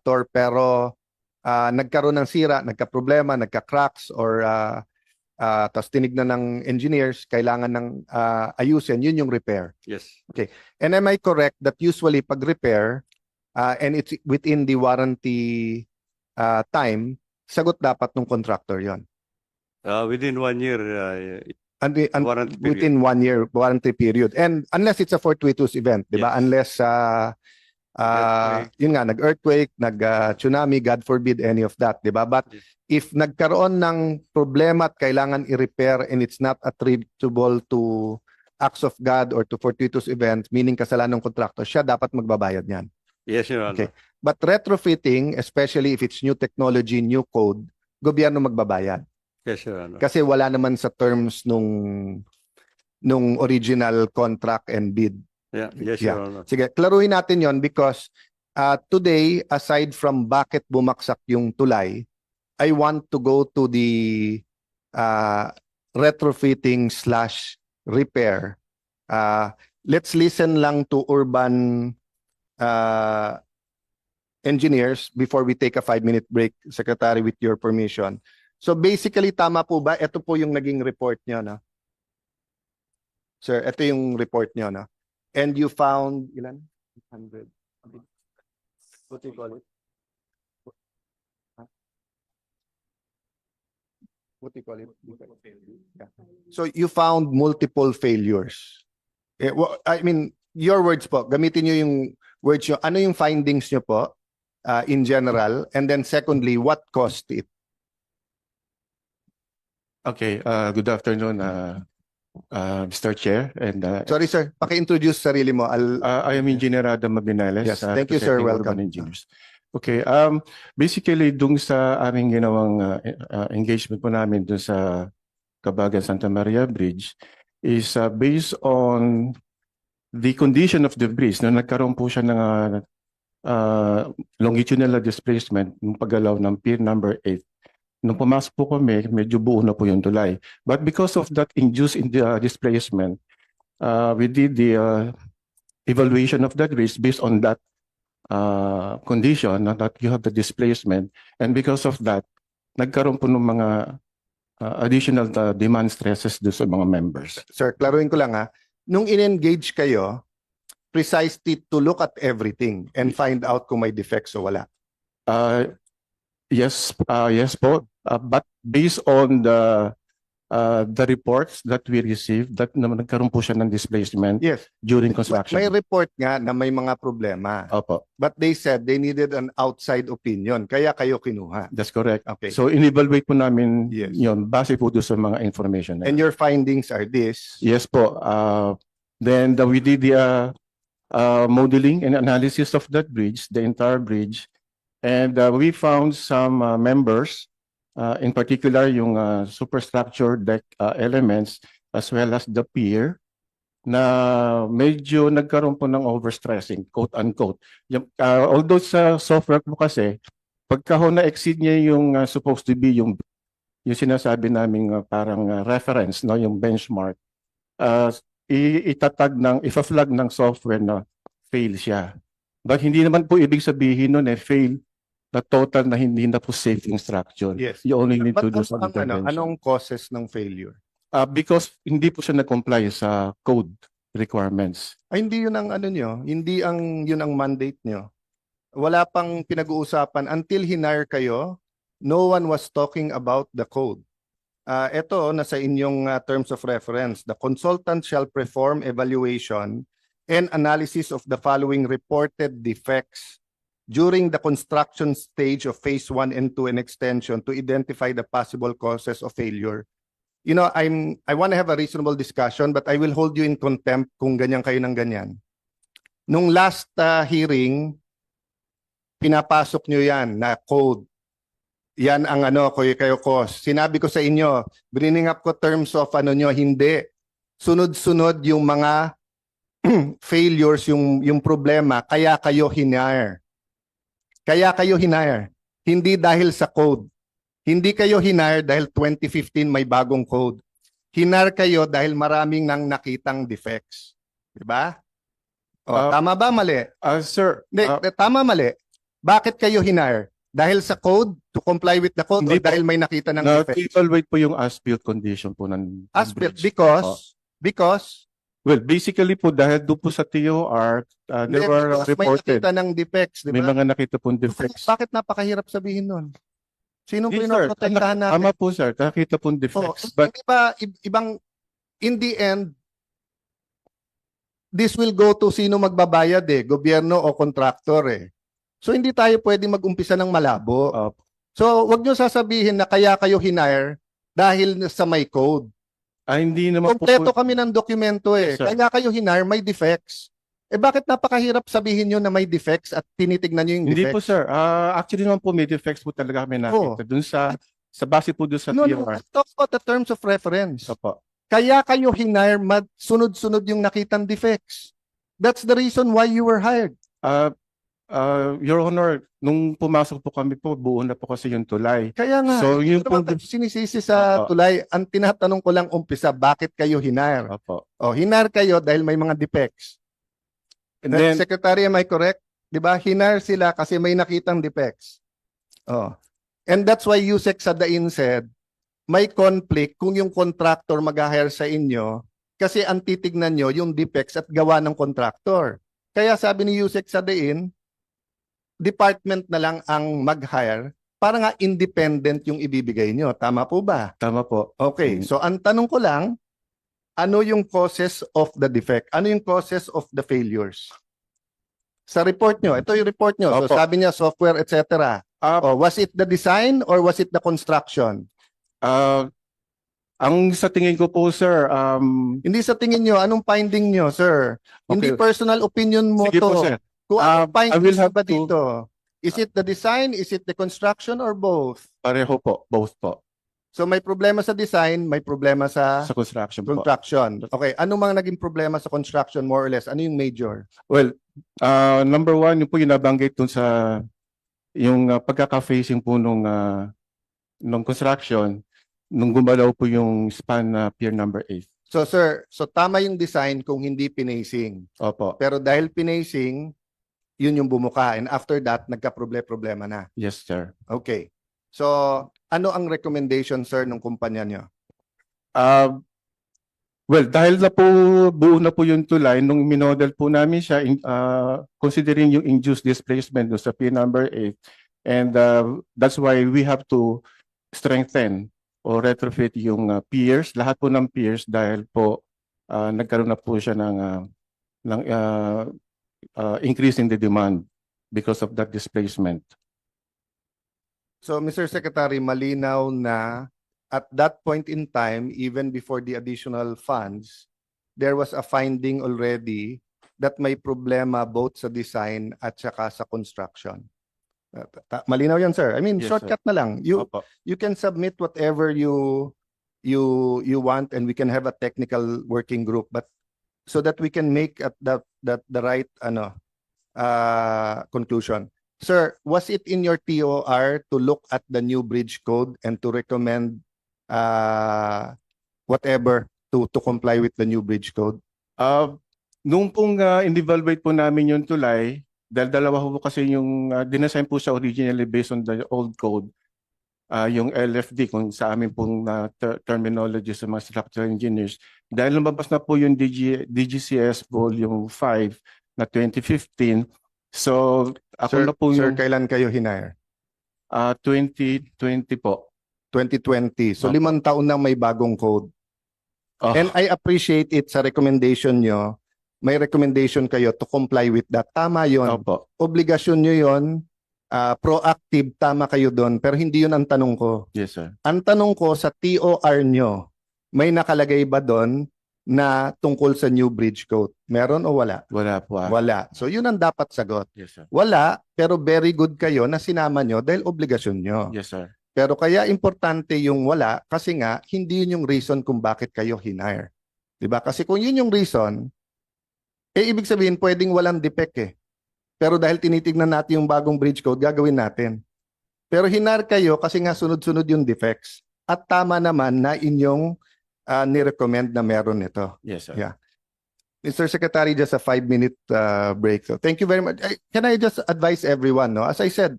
contractor pero ah, nagkaroon ng sira, nagka-problema, nagka-cracks or uh, tapos tinignan ng engineers, kailangan ng ah, ayusin, yun yung repair. Yes. And am I correct that usually pag repair ah, and it's within the warranty ah, time, sagot dapat ng contractor yon. Uh, within one year, uh, And, and warranty period. within one year warranty period. And unless it's a fortuitous event, di ba? Yes. Unless uh, uh, yun nga, nag-earthquake, nag-tsunami, God forbid any of that, di ba? But Yes. if nagkaroon ng problema at kailangan i-repair and it's not attributable to acts of God or to fortuitous events, meaning kasalanan ng contractor, siya dapat magbabayad niyan. Yes, Your Honor. Okay. But retrofitting, especially if it's new technology, new code, gobyerno magbabayad. Yes, Your Honor. Kasi wala naman sa terms nung nung original contract and bid. Yeah, yes, Yeah. Your Honor. Sige, klaruhin natin 'yon because uh, today aside from bakit bumaksak yung tulay, I want to go to the uh, retrofitting slash repair. Uh, let's listen lang to urban uh, engineers before we take a five-minute break, Secretary, with your permission. So basically, tama po ba? Ito po yung naging report nyo, no? Sir, ito yung report nyo, no? And you found, ilan? 100. What do you call it? What do you call it? Yeah. So you found multiple failures. Eh, wa- I mean, your words po, gamitin nyo yung words nyo. Ano yung findings nyo po uh, in general? And then secondly, what caused it? Okay, uh, good afternoon, uh, uh, Mr. Chair, and uh, Sorry sir, paki-introduce sarili mo. I'll, uh, I am Engineer Adam Mabinales. Yes, uh, thank you, sir. Welcome. Engineers. Okay, um, basically, dung sa aming ginawang uh, uh, engagement po namin dun sa Kabagan Santa Maria Bridge is uh, based on the condition of the bridge na nagkaroon po siya ng uh, uh, longitudinal displacement ng paggalaw ng pier number 8 Nung pumasok po kami, medyo buo na po yung tulay. But because of that induced in the, uh, displacement, uh, we did the uh, evaluation of that risk based on that uh, condition na that you have the displacement. And because of that, nagkaroon po ng mga uh, additional uh, demand stresses do sa mga members. sir, klaruin ko lang ha. Nung in-engage kayo, precisely to look at everything and find out kung may defects o wala. Uh, yes, uh, yes po. Uh, but based on the uh, the reports that we received, that na nagkaroon po siya ng displacement Yes. during May construction. report nga na may mga problema. Opo, But they said they needed an outside opinion. Kaya kayo kinuha. that's correct. Okay. So in-evaluate po namin Yes. yon base po doon sa mga information na And your findings are this. Yes po. Uh, then the, we did the uh, uh, modeling and analysis of that bridge, the entire bridge. And uh, we found some uh, members, uh, in particular yung uh, superstructure deck uh, elements as well as the pier na medyo nagkaroon po ng overstressing, quote unquote. Yung, uh, although sa software po kasi, pagka ho na-exceed niya yung uh, supposed to be yung yung sinasabi naming uh, parang uh, reference, no, yung benchmark, uh, itatag ng, ifa-flag ng software na fail siya. But hindi naman po ibig sabihin nun eh, fail na total na hindi na po safe yung structure. Yes. You only need But to do some ang ano, anong causes ng failure? Uh, because hindi po siya nag-comply sa code requirements. Ay, hindi yun ang ano nyo. Hindi ang yun ang mandate nyo. Wala pang pinag-uusapan until hinire kayo. No one was talking about the code. Ah, ito nasa inyong ah, terms of reference. The consultant shall perform evaluation and analysis of the following reported defects during the construction stage of phase 1 and 2 and extension to identify the possible causes of failure. You know, I'm I want to have a reasonable discussion but I will hold you in contempt kung ganyan kayo ng ganyan. Nung last ah, hearing, pinapasok nyo yan na code. Yan ang ano, kayo kayo cause. Sinabi ko sa inyo, bringing up ko terms of ano nyo, hindi. Sunod-sunod yung mga failures, yung, yung problema, kaya kayo hinire. Kaya kayo hinire. Hindi dahil sa code. Hindi kayo hinire dahil 2015 may bagong code. Hinire kayo dahil maraming nang nakitang defects. Di ba? O, Ah, tama ba mali? Uh, sir, Hindi, uh, tama mali. Bakit kayo hinire? Dahil sa code, to comply with the code, Hindi o po. dahil may nakita ng Na defect? evaluate po yung as-built condition po ng ng As-built, because, because, Well, basically po dahil doon po sa TOR, uh, Hindi, there were because may reported, nakita ng defects, di may ba? mga nakita pong defects. Bakit napakahirap sabihin nun? Sino Yes, sir. pinoprotektahan natin? Tama po sir, nakita pong Oh, defects. But hindi ba ibang in the end this will go to sino magbabayad eh, gobyerno o contractor eh. So hindi tayo pwedeng mag-umpisa ng malabo. uh, So wag niyo sasabihin na kaya kayo hinire dahil sa may code. Ah, hindi naman po Kompleto po, kami ng dokumento eh. Yes, sir. kaya kayo hinire may defects. Eh bakit napakahirap sabihin niyo na may defects at tinitignan niyo yung hindi defects? po sir. Ah, actually naman po may defects po talaga kami nakita. Doon sa sa base po doon sa No, no, TOR. let's talk about the terms of reference. Opo. Kaya kayo hinire, sunod-sunod yung nakitang defects. That's the reason why you were hired. Ah, ah, Your Honor, nung pumasok po kami po, buo na po kasi yung tulay. Kaya nga, So yung tayo sinisisi sa Opo. tulay? Ang tinatanong ko lang umpisa, bakit kayo hinire? Opo. O, hinire kayo dahil may mga defects. And then Secretary, am I correct? Di ba? Hinire sila kasi may nakitang defects. Oh. And that's why Yusek Sadain said, may conflict kung yung contractor mag-hire sa inyo kasi ang titignan nyo yung defects at gawa ng contractor. Kaya sabi ni Yusek Sadain, department na lang ang mag-hire para nga independent yung ibibigay nyo. Tama po ba? tama po. Okay, Mm. so ang tanong ko lang, ano yung causes of the defect? Ano yung causes of the failures? Sa report nyo, ito yung report nyo. So Opo. sabi niya software, etc. Ah, Oh, was it the design or was it the construction? ah, ang sa tingin ko po sir, um, Hindi sa tingin nyo, anong finding nyo, sir? Hindi Okay. personal opinion mo sige to. po sir. Kung anong findings I will have ba to- dito? Is it the design? Is it the construction or both? Pareho po, both po. So may problema sa design, may problema sa Sa construction po. construction. Okay, ano mga naging problema sa construction more or less? Ano yung major? Well, uh, number one, yung po yung nabanggit dun sa yung uh, pagkaka-facing po nung, uh, nung construction, nung gumalaw po yung span na pier number 8. So sir, so tama yung design kung hindi pinacing. Opo, Pero dahil pinacing, yun yung bumuka. And after that, nagka-problema na. yes sir. Okay. So, ano ang recommendation, sir, ng kumpanya nyo? Uh, well, dahil na po buo na po yung tulay, nung minodel po namin siya, in- uh, considering yung induced displacement sa pier number 8, and uh, that's why we have to strengthen or retrofit yung uh, piers, lahat po ng piers dahil po uh, nagkaroon na po siya ng, uh, ng uh, uh, increase in the demand because of that displacement. So, Mr. Secretary, malinaw na at that point in time, even before the additional funds, there was a finding already that may problema both sa design at saka sa construction. Uh, ta- Malinaw yan, sir. I mean, Yes, sir. shortcut na lang. You, Opo. you can submit whatever you you you want and we can have a technical working group but so that we can make at the that the right ano uh conclusion. Sir was it in your TOR to look at the new bridge code and to recommend uh whatever to to comply with the new bridge code? Uh, nung pong uh, in-evaluate po namin yung tulay, dahil dalawa po kasi yung uh, dinesign po siya originally based on the old code, uh, yung LFD kung sa amin pong uh, ter- terminology sa mga structural engineers. Dahil lumabas na po yung DG, DGCS Volume 5 na 2015, so ako sir, na po sir yung kailan kayo hinire uh, 2020 po. 2020 so limang taon na may bagong code Oh, And I appreciate it sa recommendation nyo. May recommendation kayo to comply with that. Tama yon. opo. Obligasyon nyo yon. Ah, proactive, tama kayo doon. Pero hindi yun ang tanong ko. Yes, sir. Ang tanong ko sa TOR nyo, may nakalagay ba doon na tungkol sa new bridge code? Meron o wala? Wala po. ah. Wala. So yun ang dapat sagot. Yes, sir. Wala, pero very good kayo na sinama nyo dahil obligasyon nyo. Yes, sir. Pero kaya importante yung wala kasi nga hindi yun yung reason kung bakit kayo hinire. 'Di ba? Kasi kung yun yung reason, eh ibig sabihin pwedeng walang defect eh. Pero dahil tinitignan natin yung bagong bridge code, gagawin natin. Pero hinar kayo kasi nga sunod-sunod yung defects. At tama naman na inyong ah, ni-recommend na meron ito. Yes, sir. Yeah. Mr. Secretary, just a five-minute uh, break. So thank you very much. I- Can I just advise everyone, no? As I said,